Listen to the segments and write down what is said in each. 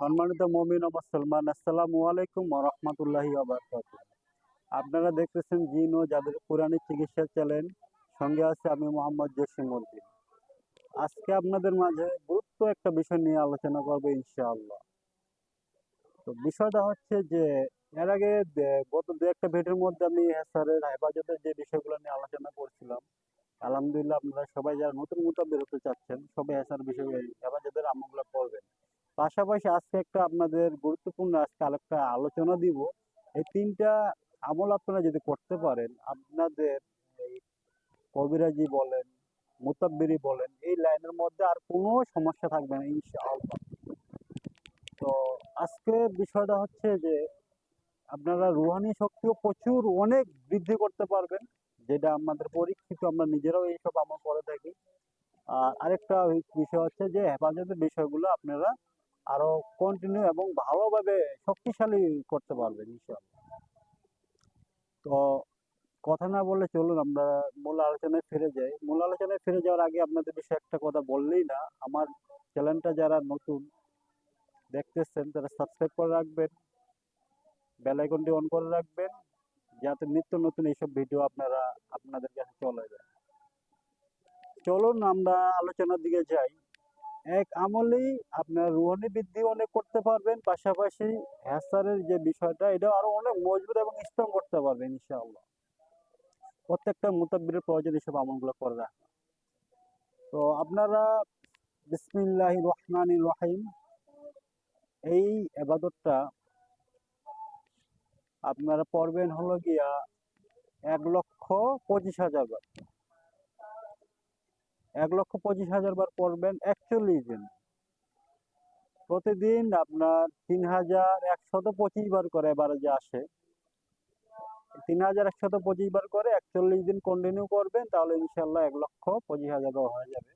সম্মানিত মমিন ও মুসলমান, আসসালামু আলাইকুম রাহমাতুল্লাহি আপনারা দেখতেছেন জিন ও যাদের পুরানি চিকিৎসা চ্যানেল সঙ্গে আছে আমি মোহাম্মদ জসিম উদ্দিন। আজকে আপনাদের মাঝে গুরুত্ব একটা বিষয় নিয়ে আলোচনা করব ইনশাআল্লাহ। তো বিষয়টা হচ্ছে যে, এর আগে গত দু একটা ভিডিওর মধ্যে আমি হেসারের হেফাজতের যে বিষয়গুলো নিয়ে আলোচনা করছিলাম, আলহামদুলিল্লাহ আপনারা সবাই যারা নতুন মোতাবেক হতে চাচ্ছেন, সবাই হেসার বিষয়ে হেফাজতের আমলগুলো করবেন। পাশাপাশি আজকে একটা আপনাদের গুরুত্বপূর্ণ আজকে আরেকটা আলোচনা দিব। এই তিনটা আমল আপনারা যদি করতে পারেন, আপনাদের এই কবিরাজি বলেন, মুতাব্বিরি বলেন, এই লাইনের মধ্যে আর কোনো সমস্যা থাকবে না, ইনশাআল্লাহ। তো আজকে বিষয়টা হচ্ছে যে, আপনারা রুহানি শক্তিও প্রচুর অনেক বৃদ্ধি করতে পারবেন, যেটা আমাদের পরীক্ষিত, আমরা নিজেরাও এইসব আমল করে থাকি। আর আরেকটা বিষয় হচ্ছে যে, হেফাজতের বিষয়গুলো আপনারা আরও কন্টিনিউ এবং ভালোভাবে শক্তিশালী করতে পারবেন তো কথা না বলে চলুন, আমরা মূল আলোচনায় ফিরে যাই। মূল আলোচনায় ফিরে যাওয়ার আগে আপনাদের বিষয়ে একটা কথা বললেই না, আমার চ্যানেলটা যারা নতুন দেখতেছেন, তারা সাবস্ক্রাইব করে রাখবেন বেল আইকনটি অন করে রাখবেন, যাতে নিত্য নতুন এইসব ভিডিও আপনারা, আপনাদের কাছে চলে যায়। চলুন, আমরা আলোচনার দিকে যাই। এক আমলেই আপনার রুহানি বৃদ্ধি অনেক করতে পারবেন, পাশাপাশি হ্যাসারের যে বিষয়টা এটা আরও অনেক মজবুত এবং স্ট্রং করতে পারবেন, ইনশাআল্লাহ। প্রত্যেকটা মুতাব্বিরের প্রয়োজন এসব আমলগুলো করে রাখা। তো আপনারা বিসমিল্লাহ রহমান রহিম, এই এবাদতটা আপনারা পড়বেন হলো গিয়া এক লক্ষ পঁচিশ হাজার বার। এক লক্ষ পঁচিশ হাজার বার পড়বেন একচল্লিশ দিন প্রতিদিন আপনার তিন হাজার একশত পঁচিশ বার করে এবারে যে আসে, তিন হাজার একশত পঁচিশ বার করে একচল্লিশ দিন কন্টিনিউ করবেন, তাহলে ইনশাল্লাহ এক লক্ষ পঁচিশ হাজার হয়ে যাবে।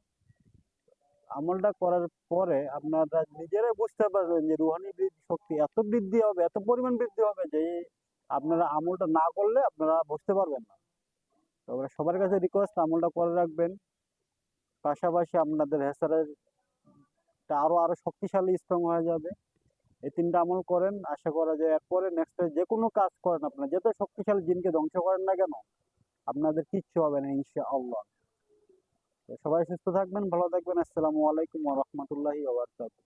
আমলটা করার পরে আপনারা নিজেরাই বুঝতে পারবেন যে রুহানি বৃদ্ধি শক্তি এত বৃদ্ধি হবে, এত পরিমাণ বৃদ্ধি হবে যে আপনারা আমলটা না করলে আপনারা বুঝতে পারবেন না। তবে সবার কাছে রিকোয়েস্ট আমলটা করে রাখবেন। পাশাপাশি আপনাদের হেসারের আরও আরও শক্তিশালী স্ট্রং হয়ে যাবে। এই তিনটা আমল করেন, আশা করা যায় এরপরে নেক্সট যে কোনো কাজ করেন আপনার, যত শক্তিশালী জিনকে ধ্বংস করেন না কেন, আপনাদের কিচ্ছু হবে না ইনশা আল্লাহ সবাই সুস্থ থাকবেন, ভালো থাকবেন, আসসালামু আলাইকুম ওয়া বারাকাতুহু।